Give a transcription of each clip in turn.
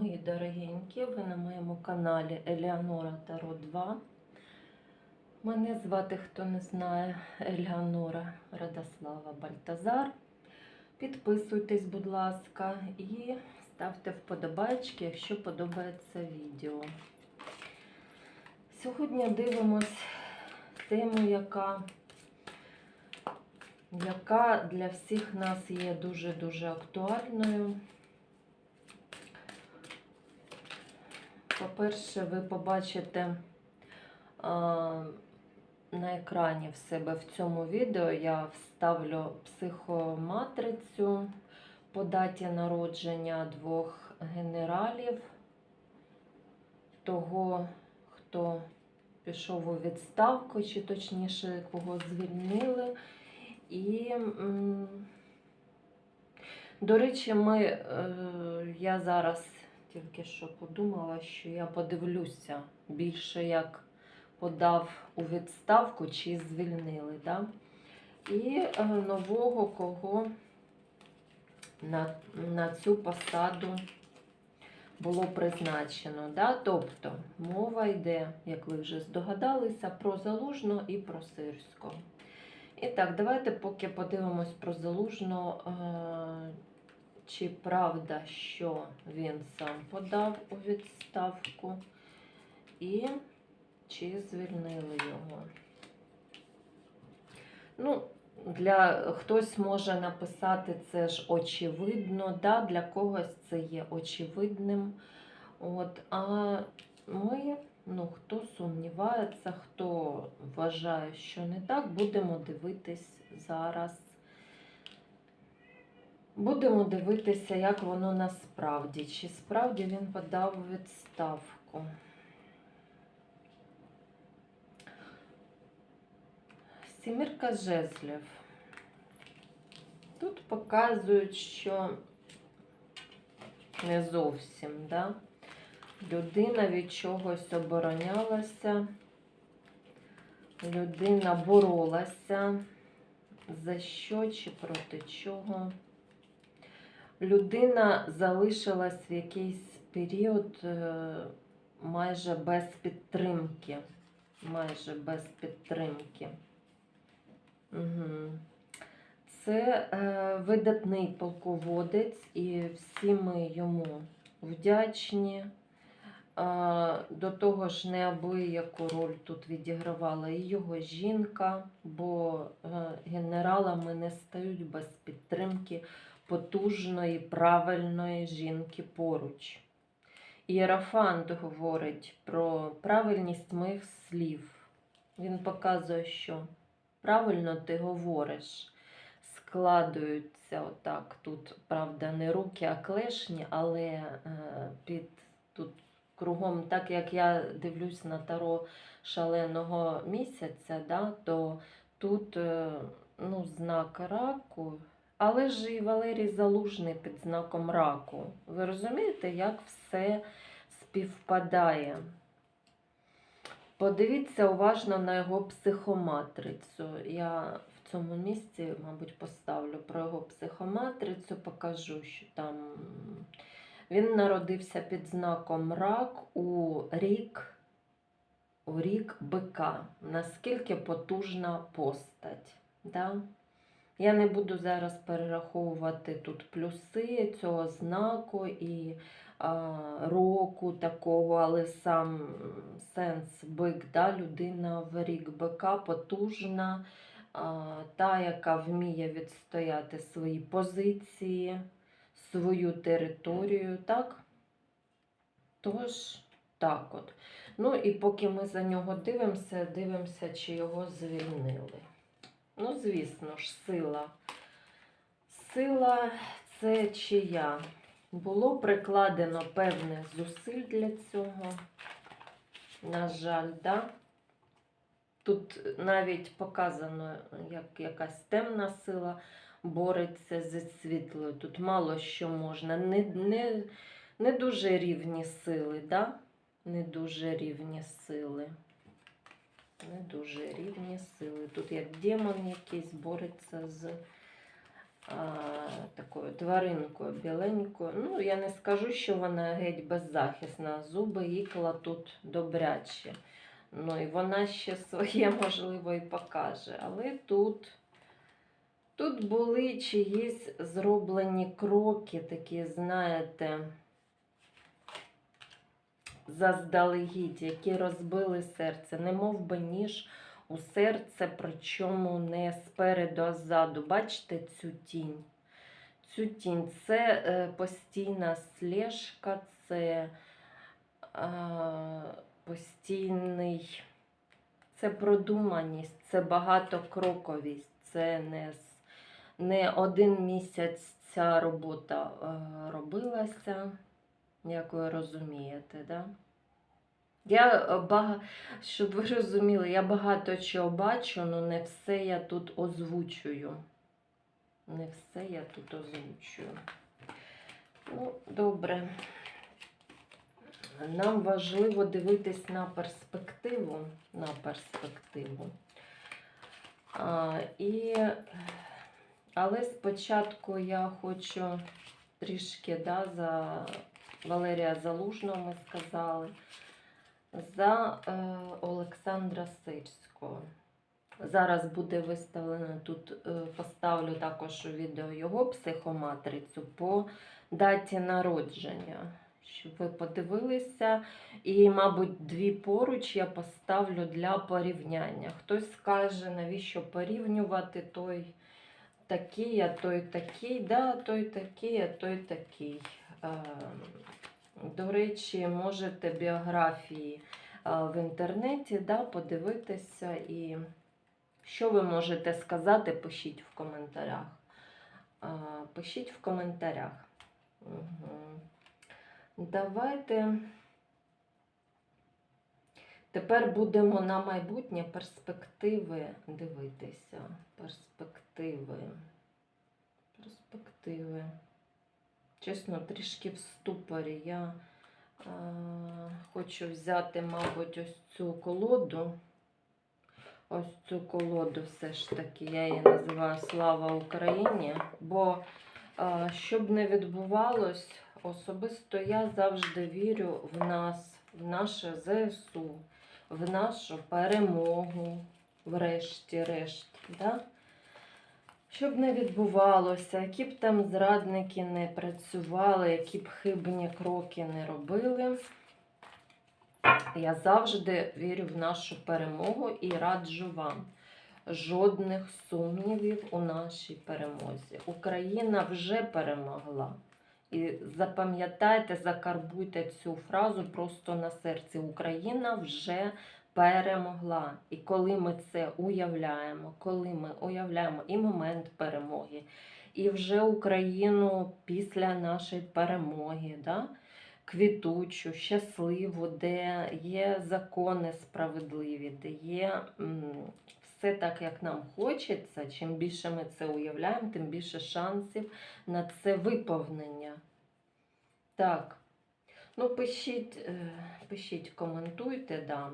Мої дорогенькі, ви на моєму каналі Еліанора Таро 2. Мене звати, хто не знає, Еліанора Радослава Бальтазар. Підписуйтесь, будь ласка, і ставте вподобайки, якщо подобається відео. Сьогодні дивимось тему, яка, яка для всіх нас є дуже-дуже актуальною. По-перше, ви побачите а, на екрані в себе в цьому відео я вставлю психоматрицю по даті народження двох генералів, того, хто пішов у відставку, чи точніше, кого звільнили. І, до речі, ми, е, я зараз тільки що подумала, що я подивлюся більше, як подав у відставку чи звільнили. Да? І е, нового кого на, на цю посаду було призначено. Да? Тобто мова йде, як ви вже здогадалися, про Залужного і про Сирського. І так, давайте поки подивимось про Залужного. Чи правда, що він сам подав у відставку, і чи звільнили його. Ну, для хтось може написати це ж очевидно, да? для когось це є очевидним. От, А ми, ну, хто сумнівається, хто вважає, що не так, будемо дивитись зараз. Будемо дивитися, як воно насправді. Чи справді він подав відставку. Сімірка жезлів. Тут показують, що не зовсім, да? Людина від чогось оборонялася, людина боролася. За що чи проти чого? Людина залишилась в якийсь період е, майже без підтримки. Майже без підтримки. Угу. Це е, видатний полководець, і всі ми йому вдячні. Е, до того ж, неабияку роль тут відігравала і його жінка, бо е, генералами не стають без підтримки потужної, правильної жінки поруч. Ієрофант говорить про правильність моїх слів. Він показує, що правильно ти говориш. Складуються отак. Тут, правда, не руки, а клешні, але е, під тут кругом, так як я дивлюсь на таро шаленого місяця, да, то тут е, ну, знак раку. Але ж і Валерій Залужний під знаком раку. Ви розумієте, як все співпадає? Подивіться уважно на його психоматрицю. Я в цьому місці, мабуть, поставлю про його психоматрицю, покажу, що там він народився під знаком рак у рік, у рік бика. Наскільки потужна постать. Да? Я не буду зараз перераховувати тут плюси цього знаку і а, року такого, але сам сенс бик, да, людина в рік бика потужна, а, та, яка вміє відстояти свої позиції, свою територію, так? Тож, так от. Ну і поки ми за нього дивимося, дивимося, чи його звільнили. Ну, звісно ж, сила. Сила це чия. Було прикладено певних зусиль для цього. На жаль, да? Тут навіть показано, як якась темна сила бореться зі світлою. Тут мало що можна. Не не, не дуже рівні сили, да? Не дуже рівні сили. Не дуже рівні сили. Тут як демон якийсь бореться з а, такою тваринкою біленькою. Ну, я не скажу, що вона геть беззахисна. Зуби ікла тут добрячі. Ну і вона ще своє, можливо, і покаже. Але тут, тут були чиїсь зроблені кроки, такі, знаєте, заздалегідь, які розбили серце, не мов би ніж у серце, причому не спереду, а ззаду. Бачите цю тінь? Цю тінь це е, постійна слежка, це е, постійний, це продуманість, це багатокроковість, це не, не один місяць ця робота е, робилася, як ви розумієте, да? Я е, бага... щоб ви розуміли, я багато чого бачу, але не все я тут озвучую. Не все я тут озвучую. Ну, добре. Нам важливо дивитись на перспективу. На перспективу. А, і... Але спочатку я хочу трішки да, за Валерія Залужного ми сказали за е, Олександра Сирського. Зараз буде виставлено тут, е, поставлю також у відео його психоматрицю по даті народження. Щоб ви подивилися. І, мабуть, дві поруч я поставлю для порівняння. Хтось скаже, навіщо порівнювати той такий, а той такий, да, той такий, а той такий. Е, до речі, можете біографії в інтернеті да, подивитися і що ви можете сказати, пишіть в коментарях. Пишіть в коментарях. Угу. Давайте. Тепер будемо на майбутнє перспективи дивитися. Перспективи. Перспективи. Чесно, трішки в ступорі. Я е, хочу взяти, мабуть, ось цю колоду. Ось цю колоду все ж таки, я її називаю Слава Україні. Бо е, щоб не відбувалось, особисто я завжди вірю в нас, в наше ЗСУ, в нашу перемогу, врешті-решт. Да? Щоб не відбувалося, які б там зрадники не працювали, які б хибні кроки не робили. Я завжди вірю в нашу перемогу і раджу вам жодних сумнівів у нашій перемозі. Україна вже перемогла. І запам'ятайте, закарбуйте цю фразу просто на серці. Україна вже перемогла. І коли ми це уявляємо, коли ми уявляємо і момент перемоги, і вже Україну після нашої перемоги, да, квітучу, щасливу, де є закони справедливі, де є все так, як нам хочеться. Чим більше ми це уявляємо, тим більше шансів на це виповнення. Так. Ну, пишіть, е, пишіть, коментуйте, да.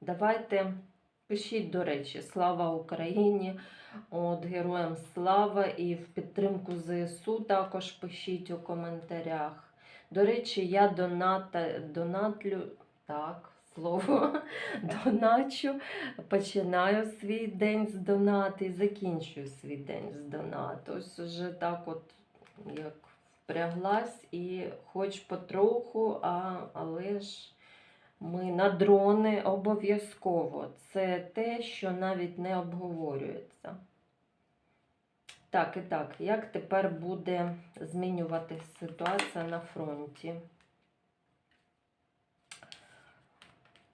Давайте пишіть, до речі, слава Україні, от, героям слава і в підтримку ЗСУ також пишіть у коментарях. До речі, я доната, донатлю, так, слово, доначу, починаю свій день з донати і закінчую свій день з донату. Ось вже так от, як впряглась і хоч потроху, а, але ж ми на дрони обов'язково. Це те, що навіть не обговорюється. Так, і так, як тепер буде змінюватися ситуація на фронті?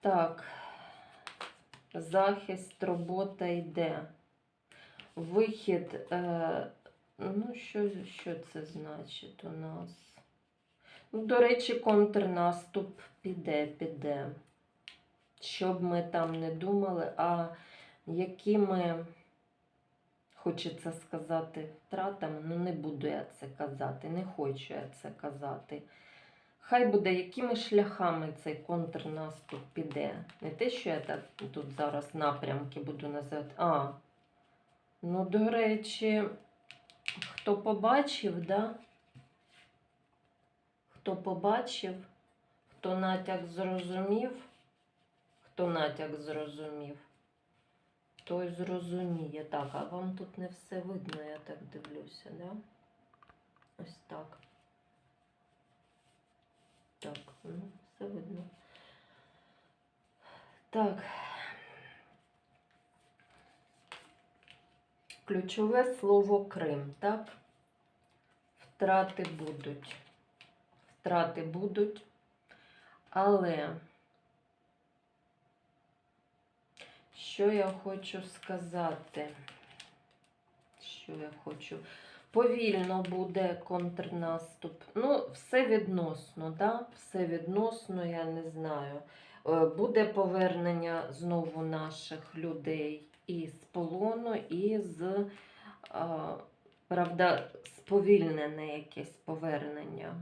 Так, захист, робота йде. Вихід. Е, ну, що, що це значить у нас? До речі, контрнаступ піде, піде. Щоб ми там не думали, а якими, хочеться сказати, втратами, ну не буду я це казати, не хочу я це казати. Хай буде, якими шляхами цей контрнаступ піде. Не те, що я так тут зараз напрямки буду називати. А, ну, до речі, хто побачив, да? Хто побачив, хто натяк зрозумів, хто натяк зрозумів, той зрозуміє. Так, а вам тут не все видно, я так дивлюся, да? Ось так. Так, ну, все видно. Так. Ключове слово Крим, так? Втрати будуть. Втрати будуть. Але що я хочу сказати? Що я хочу? Повільно буде контрнаступ. Ну, все відносно, да? Все відносно, я не знаю. Е, Буде повернення знову наших людей і з полону, і з, правда, сповільнене якесь повернення.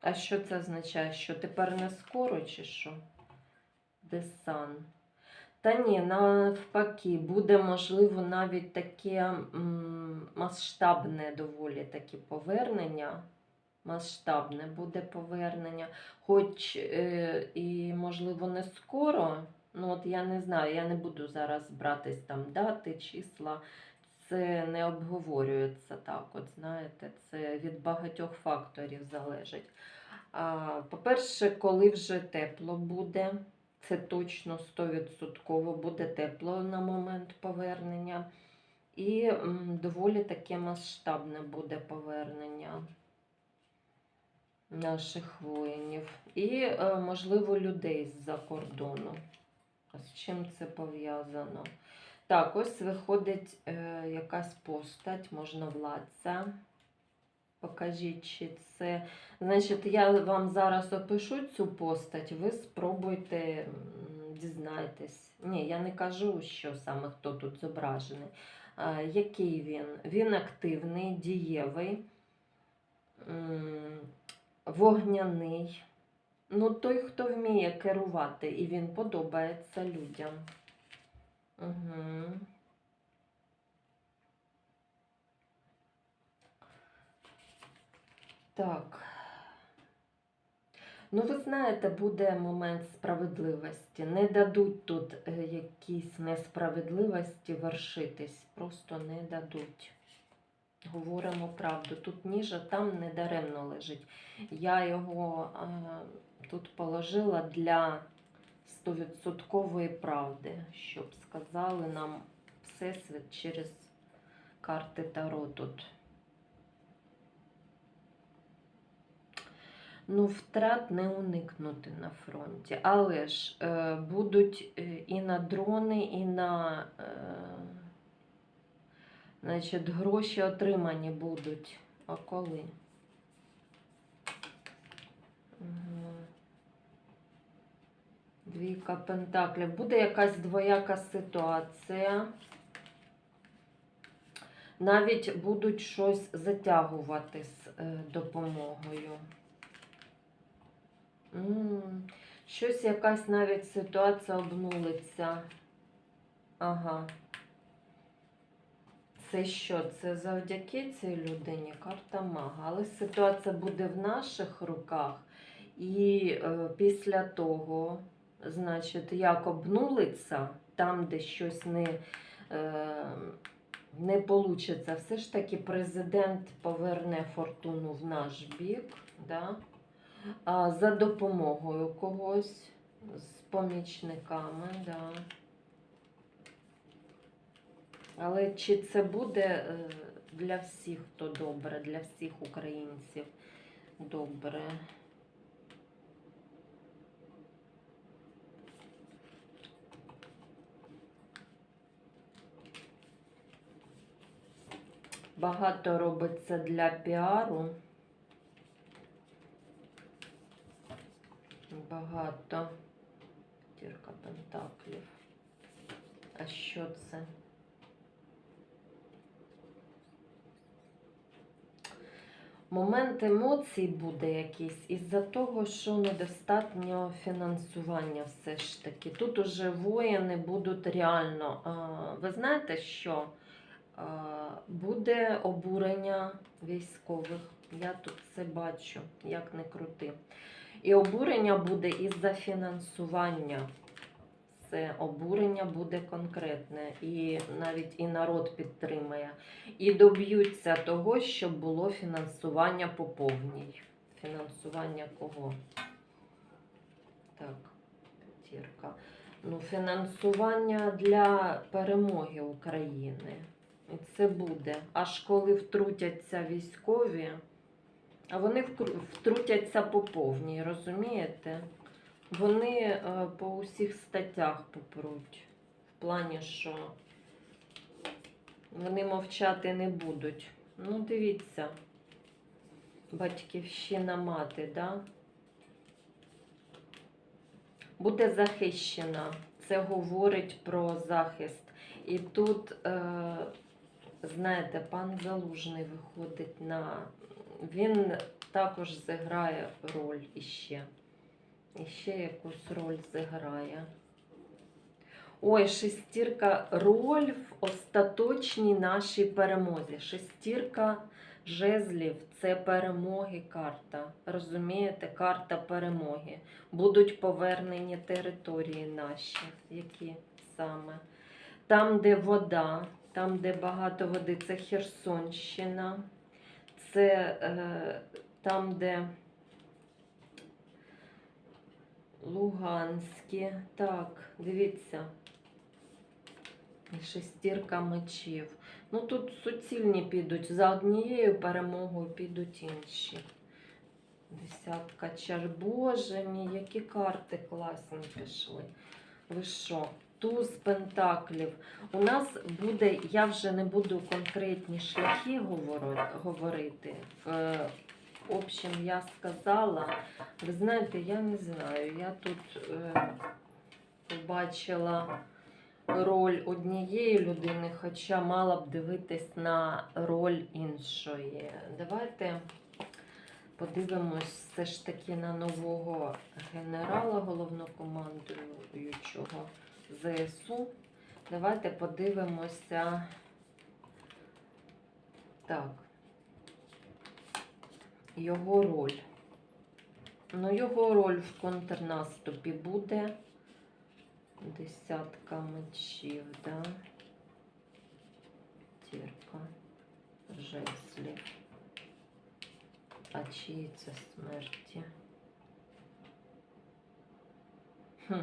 А що це означає? Що тепер не скоро чи що? Десан. Та ні, навпаки, буде можливо навіть таке масштабне доволі таке повернення. Масштабне буде повернення, хоч е, і, можливо, не скоро. Ну, от я не знаю, я не буду зараз братись там дати, числа. Це не обговорюється так, от знаєте, це від багатьох факторів залежить. По-перше, коли вже тепло буде, це точно 100% буде тепло на момент повернення. І доволі таке масштабне буде повернення наших воїнів. І, е, можливо, людей з-за кордону. З чим це пов'язано? Так, ось виходить е, якась постать, можна владця. Покажіть, чи це. Значить, я вам зараз опишу цю постать, ви спробуйте дізнайтесь. Ні, я не кажу, що саме хто тут зображений. А, який він? Він активний, дієвий, вогняний. Ну, той, хто вміє керувати, і він подобається людям. Угу. Так. Ну, ви знаєте, буде момент справедливості. Не дадуть тут е, якісь несправедливості вершитись. Просто не дадуть. Говоримо правду. Тут ніжа там не даремно лежить. Я його е, тут положила для стовідсоткової правди, щоб сказали нам Всесвіт через карти Таро тут. Ну, втрат не уникнути на фронті. Але ж е, будуть е, і на дрони, і на е, значить, гроші отримані будуть. А коли? Угу. Двійка пентаклів. Буде якась двояка ситуація. Навіть будуть щось затягувати з е, допомогою. Щось якась навіть ситуація обнулиться. Ага. Це що? Це завдяки цій людині карта мага. Але ситуація буде в наших руках. І е, після того, значить, як обнулиться, там, де щось не, е, не получиться, все ж таки президент поверне фортуну в наш бік. Да? а, за допомогою когось з помічниками, да. Але чи це буде е, для всіх, хто добре, для всіх українців добре? Багато робиться для піару. Багато. Тірка пентаклів. А що це? Момент емоцій буде якийсь із-за того, що недостатньо фінансування все ж таки. Тут уже воїни будуть реально. Ви знаєте, що Буде обурення військових. Я тут це бачу, як не крути. І обурення буде із-за фінансування. Це обурення буде конкретне, і навіть і народ підтримає. І доб'ються того, щоб було фінансування по повній. Фінансування кого? Так, п'ятірка. Ну, фінансування для перемоги України. І це буде. Аж коли втрутяться військові, а вони втрутяться по повній, розумієте? Вони е, по усіх статтях попруть. В плані, що вони мовчати не будуть. Ну, дивіться, батьківщина мати, да? буде захищена. Це говорить про захист. І тут, е, знаєте, пан Залужний виходить на. Він також зіграє роль іще. Іще якусь роль зіграє. Ой, шестірка роль в остаточній нашій перемозі. Шестірка жезлів це перемоги карта. Розумієте, карта перемоги. Будуть повернені території наші, які саме. Там, де вода, там, де багато води, це Херсонщина, це е, там, де Луганське. Так, дивіться. Шестірка мечів. Ну тут суцільні підуть. За однією перемогою підуть інші. Десятка чар. Боже мій, які карти класні пішли. Ви що? Туз пентаклів. У нас буде, я вже не буду конкретні шляхи говорити. В общем, я сказала. Ви знаєте, я не знаю. Я тут е, побачила роль однієї людини, хоча мала б дивитись на роль іншої. Давайте подивимось все ж таки на нового генерала головнокомандуючого ЗСУ. Давайте подивимося. Так. Його роль. Ну, його роль в контрнаступі буде. Десятка мечів, да? Тірка жезлів. А чиї це смерті? Хм.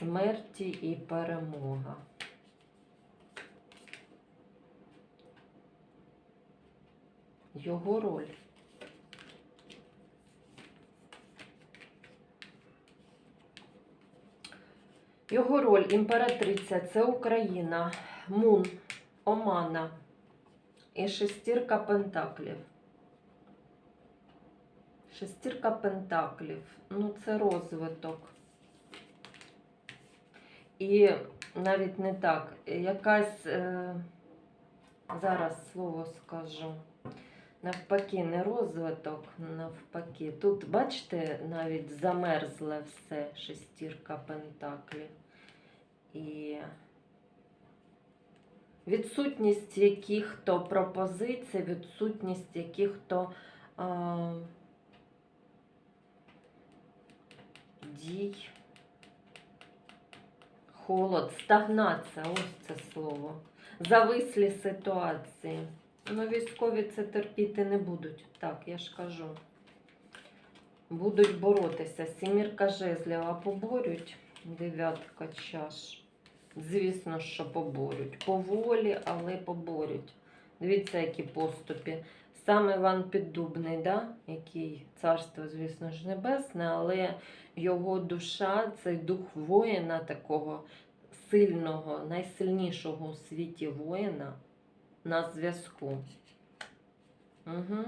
Смерті і перемога. Його роль. Його роль імператриця це Україна, Мун, Омана і шестірка пентаклів. Шестірка пентаклів. Ну, це розвиток. І навіть не так. Якась е, зараз слово скажу. Навпаки, не розвиток, навпаки. Тут, бачите, навіть замерзле все, шестірка пентаклів. І відсутність яких-то пропозицій, відсутність яких-то а, дій. Холод, стагнація, ось це слово. Завислі ситуації. Ну, військові це терпіти не будуть. Так, я ж кажу. Будуть боротися. Сімірка жезлів, а поборють. Дев'ятка чаш. Звісно, що поборють. Поволі, але поборють. Дивіться, які поступи. Сам Іван Піддубний, да? який царство, звісно ж, небесне, але його душа це дух воїна такого сильного, найсильнішого у світі воїна на зв'язку. Угу.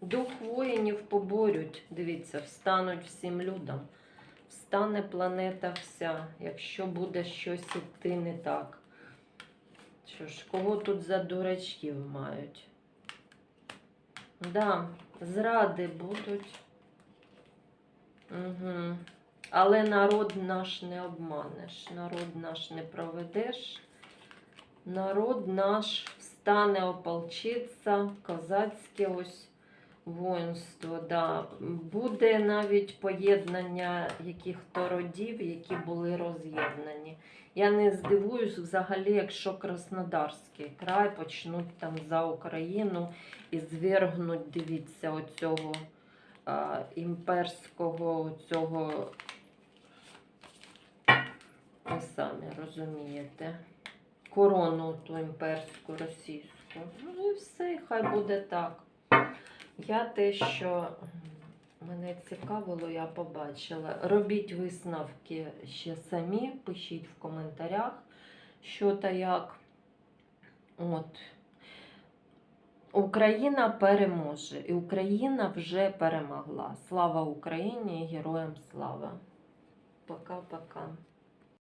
Дух воїнів поборють, дивіться, встануть всім людям. Встане планета вся, якщо буде щось іти не так. Що ж, кого тут за дурачків мають? Да, зради будуть. Угу. Але народ наш не обманеш, народ наш не проведеш. Народ наш встане, ополчиться, козацьке ось воїнство. Да. Буде навіть поєднання яких-то родів, які були роз'єднані. Я не здивуюсь взагалі, якщо Краснодарський край почнуть там за Україну і звергнуть, дивіться, оцього а, імперського цього. Ви самі розумієте. Корону ту імперську російську. Ну і все, хай буде так. Я те, що мене цікавило, я побачила. Робіть висновки ще самі, пишіть в коментарях, що та як. От. Україна переможе, і Україна вже перемогла. Слава Україні і героям слава. Пока-пока.